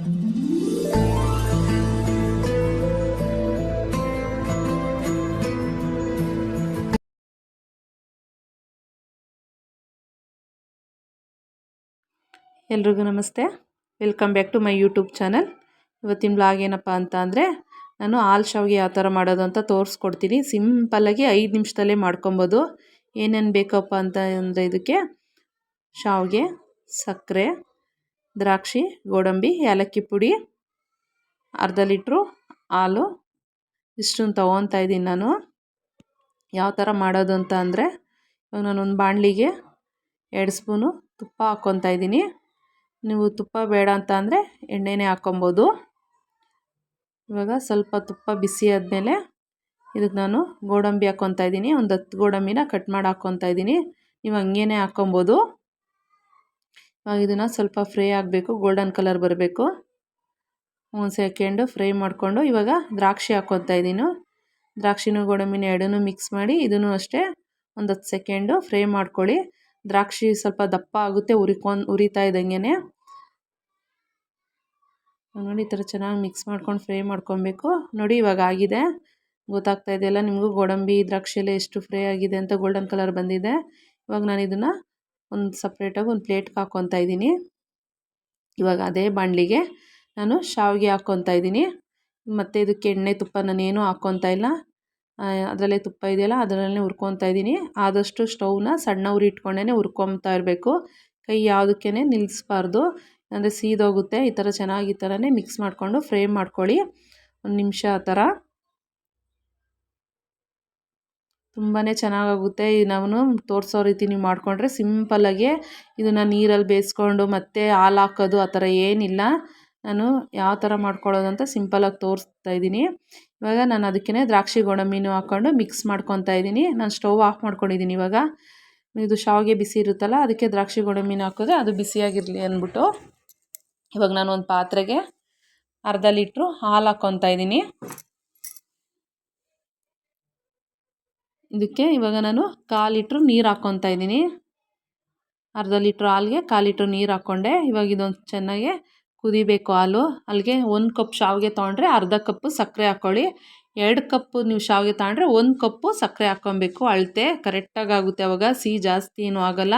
ಎಲ್ರಿಗೂ ನಮಸ್ತೆ. Welcome back to my YouTube channel ಇವತ್ತಿನ ಬ್ಲಾಗ್ ಏನಪ್ಪ ಅಂತ ಅಂದರೆ, ನಾನು ಹಾಲು ಶಾವಿಗೆ ಯಾವ ಥರ ಮಾಡೋದು ಅಂತ ತೋರಿಸ್ಕೊಡ್ತೀನಿ. ಸಿಂಪಲ್ಲಾಗಿ ಐದು ನಿಮಿಷದಲ್ಲೇ ಮಾಡ್ಕೊಬೋದು. ಏನೇನು ಬೇಕಪ್ಪ ಅಂತ ಅಂದರೆ, ಇದಕ್ಕೆ ಶಾವಿಗೆ, ಸಕ್ಕರೆ ದ್ರಾಕ್ಷಿ, ಗೋಡಂಬಿ, ಏಲಕ್ಕಿ ಪುಡಿ, ಅರ್ಧ ಲೀಟ್ರು ಹಾಲು. ಇಷ್ಟನ್ನು ತೊಗೊತಾ ಇದ್ದೀನಿ ನಾನು. ಯಾವ ಥರ ಮಾಡೋದು ಅಂತ ಅಂದರೆ, ಇವಾಗ ನಾನೊಂದು ಬಾಣಲಿಗೆ ಎರಡು ಸ್ಪೂನು ತುಪ್ಪ ಹಾಕ್ಕೊತಾ ಇದ್ದೀನಿ. ನೀವು ತುಪ್ಪ ಬೇಡ ಅಂತ ಅಂದರೆ ಎಣ್ಣೆನೇ ಹಾಕ್ಕೊಬೋದು ಇವಾಗ ಸ್ವಲ್ಪ ತುಪ್ಪ ಬಿಸಿ ಆದಮೇಲೆ ಇದಕ್ಕೆ ನಾನು ಗೋಡಂಬಿ ಹಾಕ್ಕೊತಾ ಇದ್ದೀನಿ. ಒಂದು ಹತ್ತು ಗೋಡಂಬಿನ ಕಟ್ ಮಾಡಿ ಹಾಕ್ಕೊತಾ ಇದ್ದೀನಿ. ನೀವು ಹಂಗೇನೆ ಹಾಕ್ಕೊಬೋದು ಇದನ್ನು ಸ್ವಲ್ಪ ಫ್ರೈ ಆಗಬೇಕು, ಗೋಲ್ಡನ್ ಕಲರ್ ಬರಬೇಕು. ಒಂದು ಸೆಕೆಂಡು ಫ್ರೈ ಮಾಡಿಕೊಂಡು ಇವಾಗ ದ್ರಾಕ್ಷಿ ಹಾಕೋತಾ ಇದ್ದೀನಿ ದ್ರಾಕ್ಷಿನೂ ಗೋಡಂಬಿನ ಎರಡನ್ನೂ ಮಿಕ್ಸ್ ಮಾಡಿ ಇದನ್ನು ಅಷ್ಟೇ ಒಂದು ಹತ್ತು ಸೆಕೆಂಡು ಫ್ರೈ ಮಾಡ್ಕೊಳ್ಳಿ. ದ್ರಾಕ್ಷಿ ಸ್ವಲ್ಪ ದಪ್ಪ ಆಗುತ್ತೆ, ಉರಿಕೊಂಡು, ಉರಿತಾ ಇದ್ದಂಗೆ ನೋಡಿ ಈ ಥರ ಚೆನ್ನಾಗಿ ಮಿಕ್ಸ್ ಮಾಡ್ಕೊಂಡು ಫ್ರೈ ಮಾಡ್ಕೊಬೇಕು. ನೋಡಿ ಇವಾಗ ಆಗಿದೆ. ಗೊತ್ತಾಗ್ತಾ ಇದೆಯಲ್ಲ ನಿಮಗೂ ಗೋಡಂಬಿ, ದ್ರಾಕ್ಷಿ ಎಲ್ಲ ಎಷ್ಟು ಫ್ರೈ ಆಗಿದೆ ಅಂತ ಗೋಲ್ಡನ್ ಕಲರ್ ಬಂದಿದೆ. ಇವಾಗ ನಾನು ಇದನ್ನು ಒಂದು ಸಪ್ರೇಟಾಗಿ ಒಂದು ಪ್ಲೇಟ್ಗೆ ಹಾಕ್ಕೊತಾ ಇದ್ದೀನಿ. ಇವಾಗ ಅದೇ ಬಾಣಲಿಗೆ ನಾನು ಶಾವಿಗೆ ಹಾಕ್ಕೊತಾ ಇದ್ದೀನಿ. ಮತ್ತು ಇದಕ್ಕೆ ಎಣ್ಣೆ ತುಪ್ಪ ನಾನೇನು ಹಾಕ್ಕೊತಾ ಇಲ್ಲ. ಅದರಲ್ಲೇ ತುಪ್ಪ ಇದೆಯಲ್ಲ, ಅದರಲ್ಲೇ ಹುರ್ಕೊತಾ ಇದ್ದೀನಿ. ಆದಷ್ಟು ಸ್ಟೌವ್ನ ಸಣ್ಣ ಉರಿ ಇಟ್ಕೊಂಡೇ ಹುರ್ಕೊತಾ ಇರಬೇಕು. ಕೈ ಯಾವುದಕ್ಕೇ ನಿಲ್ಲಿಸ್ಬಾರ್ದು ಅಂದರೆ ಸೀದೋಗುತ್ತೆ, ಈ ಥರ ಚೆನ್ನಾಗಿ ಈ ಥರನೇ ಮಿಕ್ಸ್ ಮಾಡಿಕೊಂಡು ಫ್ರೈ ಮಾಡ್ಕೊಳ್ಳಿ. ಒಂದು ನಿಮಿಷ ಆ ಥರ. ತುಂಬಾ ಚೆನ್ನಾಗಾಗುತ್ತೆ. ನಾವು ತೋರಿಸೋ ರೀತಿ ನೀವು ಮಾಡಿಕೊಂಡ್ರೆ ಸಿಂಪಲ್ಲಾಗೆ ಇದನ್ನು ನೀರಲ್ಲಿ ಬೇಯಿಸ್ಕೊಂಡು ಮತ್ತೆ ಹಾಲು ಹಾಕೋದು ಆ ಥರ ಏನಿಲ್ಲ. ನಾನು ಯಾವ ಥರ ಮಾಡ್ಕೊಳ್ಳೋದು ಅಂತ ಸಿಂಪಲಾಗಿ ತೋರಿಸ್ತಾ ಇದ್ದೀನಿ. ಇವಾಗ ನಾನು ಅದಕ್ಕೇ ದ್ರಾಕ್ಷಿ ಗೋಡಂಬಿನೂ ಹಾಕ್ಕೊಂಡು ಮಿಕ್ಸ್ ಮಾಡ್ಕೊತಾ ಇದ್ದೀನಿ. ನಾನು ಸ್ಟೌವ್ ಆಫ್ ಮಾಡ್ಕೊಂಡಿದ್ದೀನಿ ಇವಾಗ. ಇದು ಶಾವಿಗೆ ಬಿಸಿ ಇರುತ್ತಲ್ಲ, ಅದಕ್ಕೆ ದ್ರಾಕ್ಷಿ ಗೋಡಂಬಿನ ಹಾಕಿದ್ರೆ ಅದು ಬಿಸಿಯಾಗಿರಲಿ ಅಂದ್ಬಿಟ್ಟು ಇವಾಗ ನಾನು ಒಂದು ಪಾತ್ರೆಗೆ ಅರ್ಧ ಲೀಟ್ರು ಹಾಲು ಹಾಕ್ಕೊತಾ ಇದ್ದೀನಿ. ಇದಕ್ಕೆ ಇವಾಗ ನಾನು ಕಾಲು ಲೀಟ್ರ್ ನೀರು ಹಾಕ್ಕೊತಾ ಇದ್ದೀನಿ. ಅರ್ಧ ಲೀಟ್ರ್ ಹಾಲಿಗೆ ಕಾಲು ಲೀಟ್ರ್ ನೀರು ಹಾಕ್ಕೊಂಡೆ ಇವಾಗ ಇದೊಂದು ಚೆನ್ನಾಗಿ ಕುದಿಬೇಕು ಹಾಲು. ಅಲ್ಲಿಗೆ ಒಂದು ಕಪ್ ಶಾವಿಗೆ ತೊಗೊಂಡ್ರೆ ಅರ್ಧ ಕಪ್ಪು ಸಕ್ಕರೆ ಹಾಕ್ಕೊಳ್ಳಿ ಎರಡು ಕಪ್ಪು ನೀವು ಶಾವಿಗೆ ತೊಗೊಂಡ್ರೆ ಒಂದು ಕಪ್ಪು ಸಕ್ಕರೆ ಹಾಕ್ಕೊಬೇಕು. ಅಳತೆ ಕರೆಕ್ಟಾಗಿ ಆಗುತ್ತೆ. ಅವಾಗ ಸಿಹಿ ಜಾಸ್ತಿ ಏನೂ ಆಗೋಲ್ಲ.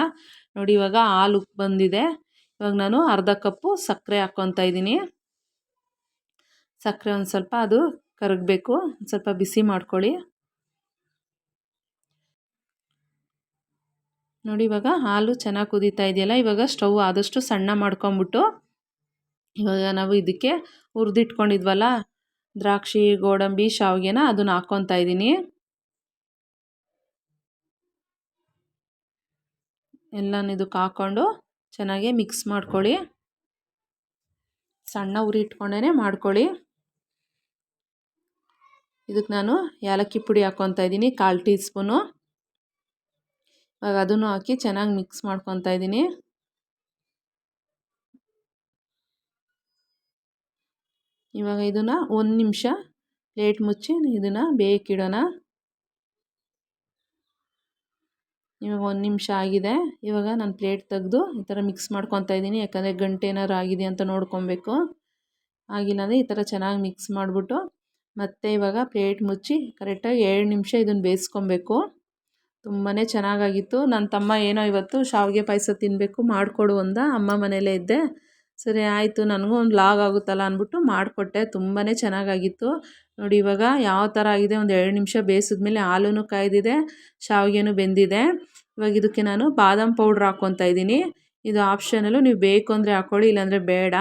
ನೋಡಿ ಇವಾಗ ಹಾಲು ಬಂದಿದೆ. ಇವಾಗ ನಾನು ಅರ್ಧ ಕಪ್ಪು ಸಕ್ಕರೆ ಹಾಕ್ಕೊತಾ ಇದ್ದೀನಿ. ಸಕ್ಕರೆ ಒಂದು ಸ್ವಲ್ಪ ಅದು ಕರಗಬೇಕು. ಸ್ವಲ್ಪ ಬಿಸಿ ಮಾಡ್ಕೊಳ್ಳಿ. ನೋಡಿ ಇವಾಗ ಹಾಲು ಚೆನ್ನಾಗಿ ಕುದೀತಾ ಇದೆಯಲ್ಲ, ಇವಾಗ ಸ್ಟವ್ ಆದಷ್ಟು ಸಣ್ಣ ಮಾಡ್ಕೊಂಬಿಟ್ಟು ಇವಾಗ ನಾವು ಇದಕ್ಕೆ ಹುರಿದಿಟ್ಕೊಂಡಿದ್ವಲ್ಲ, ದ್ರಾಕ್ಷಿ, ಗೋಡಂಬಿ, ಶಾವಿಗೆನ ಅದನ್ನು ಹಾಕ್ಕೊತಾ ಇದ್ದೀನಿ ಎಲ್ಲನೂ ಇದಕ್ಕೆ ಹಾಕ್ಕೊಂಡು ಚೆನ್ನಾಗಿ ಮಿಕ್ಸ್ ಮಾಡ್ಕೊಳ್ಳಿ. ಸಣ್ಣ ಉರಿ ಇಟ್ಕೊಂಡೇ ಮಾಡ್ಕೊಳ್ಳಿ. ಇದಕ್ಕೆ ನಾನು ಏಲಕ್ಕಿ ಪುಡಿ ಹಾಕ್ಕೊತಾ ಇದ್ದೀನಿ ಕಾಲು ಟೀ ಸ್ಪೂನು ಇವಾಗ ಅದನ್ನು ಹಾಕಿ ಚೆನ್ನಾಗಿ ಮಿಕ್ಸ್ ಮಾಡ್ಕೊತಾ ಇದ್ದೀನಿ. ಇವಾಗ ಇದನ್ನು ಒಂದು ನಿಮಿಷ ಪ್ಲೇಟ್ ಮುಚ್ಚಿ ಇದನ್ನು ಬೇಯಕ್ಕಿಡೋಣ ಇವಾಗ ಒಂದು ನಿಮಿಷ ಆಗಿದೆ. ಇವಾಗ ನಾನು ಪ್ಲೇಟ್ ತೆಗೆದು ಈ ಥರ ಮಿಕ್ಸ್ ಮಾಡ್ಕೊತಾ ಇದ್ದೀನಿ. ಯಾಕಂದರೆ ಗಂಟೆ ಏನಾರು ಆಗಿದೆ ಅಂತ ನೋಡ್ಕೊಬೇಕು. ಆಗಿಲ್ಲ ಅಂದರೆ ಈ ಥರ ಚೆನ್ನಾಗಿ ಮಿಕ್ಸ್ ಮಾಡಿಬಿಟ್ಟು ಮತ್ತೆ ಇವಾಗ ಪ್ಲೇಟ್ ಮುಚ್ಚಿ ಕರೆಕ್ಟಾಗಿ ಎರಡು ನಿಮಿಷ ಇದನ್ನು ಬೇಯಿಸ್ಕೊಬೇಕು. ತುಂಬಾ ಚೆನ್ನಾಗಾಗಿತ್ತು. ನನ್ನ ತಮ್ಮ ಏನೋ ಇವತ್ತು ಶಾವಿಗೆ ಪಾಯಸ ತಿನ್ನಬೇಕು ಮಾಡಿಕೊಡು ಅಂದ. ಅಮ್ಮ ಮನೆಯಲ್ಲೇ ಇದ್ದೆ. ಸರಿ ಆಯಿತು, ನನಗೂ ಒಂದು ಲಾಗ್ ಆಗುತ್ತಲ್ಲ ಅಂದ್ಬಿಟ್ಟು ಮಾಡಿಕೊಟ್ಟೆ. ತುಂಬಾ ಚೆನ್ನಾಗಾಗಿತ್ತು. ನೋಡಿ ಇವಾಗ ಯಾವ ಥರ ಆಗಿದೆ ಒಂದು ಎರಡು ನಿಮಿಷ ಬೇಯಿಸಿದ್ಮೇಲೆ ಹಾಲೂ ಕಾಯ್ದಿದೆ, ಶಾವಿಗೆನೂ ಬೆಂದಿದೆ. ಇವಾಗ ಇದಕ್ಕೆ ನಾನು ಬಾದಾಮ್ ಪೌಡ್ರ್ ಹಾಕ್ಕೊತಾ ಇದ್ದೀನಿ. ಇದು ಆಪ್ಷನಲ್ಲು ನೀವು ಬೇಕು ಅಂದರೆ ಹಾಕ್ಕೊಳ್ಳಿ ಇಲ್ಲಾಂದರೆ ಬೇಡ.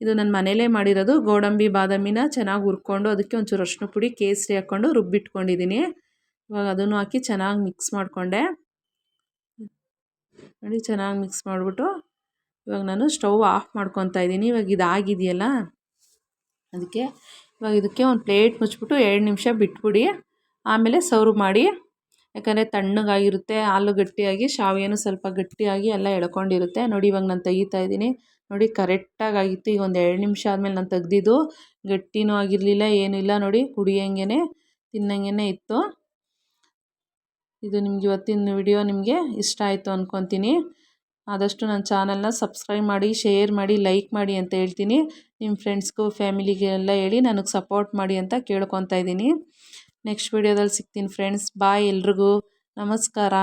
ಇದು ನನ್ನ ಮನೇಲೇ ಮಾಡಿರೋದು. ಗೋಡಂಬಿ, ಬಾದಾಮಿನ ಚೆನ್ನಾಗಿ ಹುರ್ಕೊಂಡು ಅದಕ್ಕೆ ಒಂಚೂರು ಅರ್ಶಿನ ಪುಡಿ, ಕೇಸರಿ ಹಾಕ್ಕೊಂಡು ರುಬ್ಬಿಟ್ಕೊಂಡಿದ್ದೀನಿ. ಇವಾಗ ಅದನ್ನು ಹಾಕಿ ಚೆನ್ನಾಗಿ ಮಿಕ್ಸ್ ಮಾಡಿಕೊಂಡೆ. ನೋಡಿ ಚೆನ್ನಾಗಿ ಮಿಕ್ಸ್ ಮಾಡಿಬಿಟ್ಟು ಇವಾಗ ನಾನು ಸ್ಟವ್ ಆಫ್ ಮಾಡ್ಕೊತಾ ಇದ್ದೀನಿ. ಇವಾಗ ಇದಾಗಿದೆಯಲ್ಲ? ಅದಕ್ಕೆ ಇವಾಗ ಇದಕ್ಕೆ ಒಂದು ಪ್ಲೇಟ್ ಮುಚ್ಚಿಬಿಟ್ಟು ಎರಡು ನಿಮಿಷ ಬಿಟ್ಬಿಡಿ. ಆಮೇಲೆ ಸರ್ವ್ ಮಾಡಿ. ಯಾಕಂದರೆ ತಣ್ಣಗಾಗಿರುತ್ತೆ, ಹಾಲು ಗಟ್ಟಿಯಾಗಿ ಶಾವಿಗೆನೂ ಸ್ವಲ್ಪ ಗಟ್ಟಿಯಾಗಿ ಎಲ್ಲ ಎಳ್ಕೊಂಡಿರುತ್ತೆ. ನೋಡಿ ಇವಾಗ ನಾನು ತೆಗಿತಾ ಇದ್ದೀನಿ. ನೋಡಿ ಕರೆಕ್ಟಾಗಿ ಆಗಿತ್ತು ಈಗ ಒಂದು ಎರಡು ನಿಮಿಷ ಆದಮೇಲೆ ನಾನು ತೆಗ್ದಿದ್ದು. ಗಟ್ಟಿನೂ ಆಗಿರಲಿಲ್ಲ ಏನೂ ಇಲ್ಲ ನೋಡಿ ಕುಡಿಯೋಂಗೆ ತಿನ್ನಂಗೆ ಇತ್ತು. ಇದು ನಿಮ್ಗೆ ಇವತ್ತಿನ ವಿಡಿಯೋ ನಿಮಗೆ ಇಷ್ಟ ಆಯಿತು ಅಂದ್ಕೊತೀನಿ ಆದಷ್ಟು ನನ್ನ ಚಾನಲ್ನ ಸಬ್ಸ್ಕ್ರೈಬ್ ಮಾಡಿ, ಶೇರ್ ಮಾಡಿ, ಲೈಕ್ ಮಾಡಿ ಅಂತ ಹೇಳ್ತೀನಿ. ನಿಮ್ಮ ಫ್ರೆಂಡ್ಸ್ಗೂ, ಫ್ಯಾಮಿಲಿಗೆಲ್ಲ ಹೇಳಿ ನನಗೆ ಸಪೋರ್ಟ್ ಮಾಡಿ ಅಂತ ಕೇಳ್ಕೊತಾ ಇದ್ದೀನಿ. ನೆಕ್ಸ್ಟ್ ವಿಡಿಯೋದಲ್ಲಿ ಸಿಗ್ತೀನಿ ಫ್ರೆಂಡ್ಸ್. ಬಾಯ್ ಎಲ್ರಿಗೂ. ನಮಸ್ಕಾರ.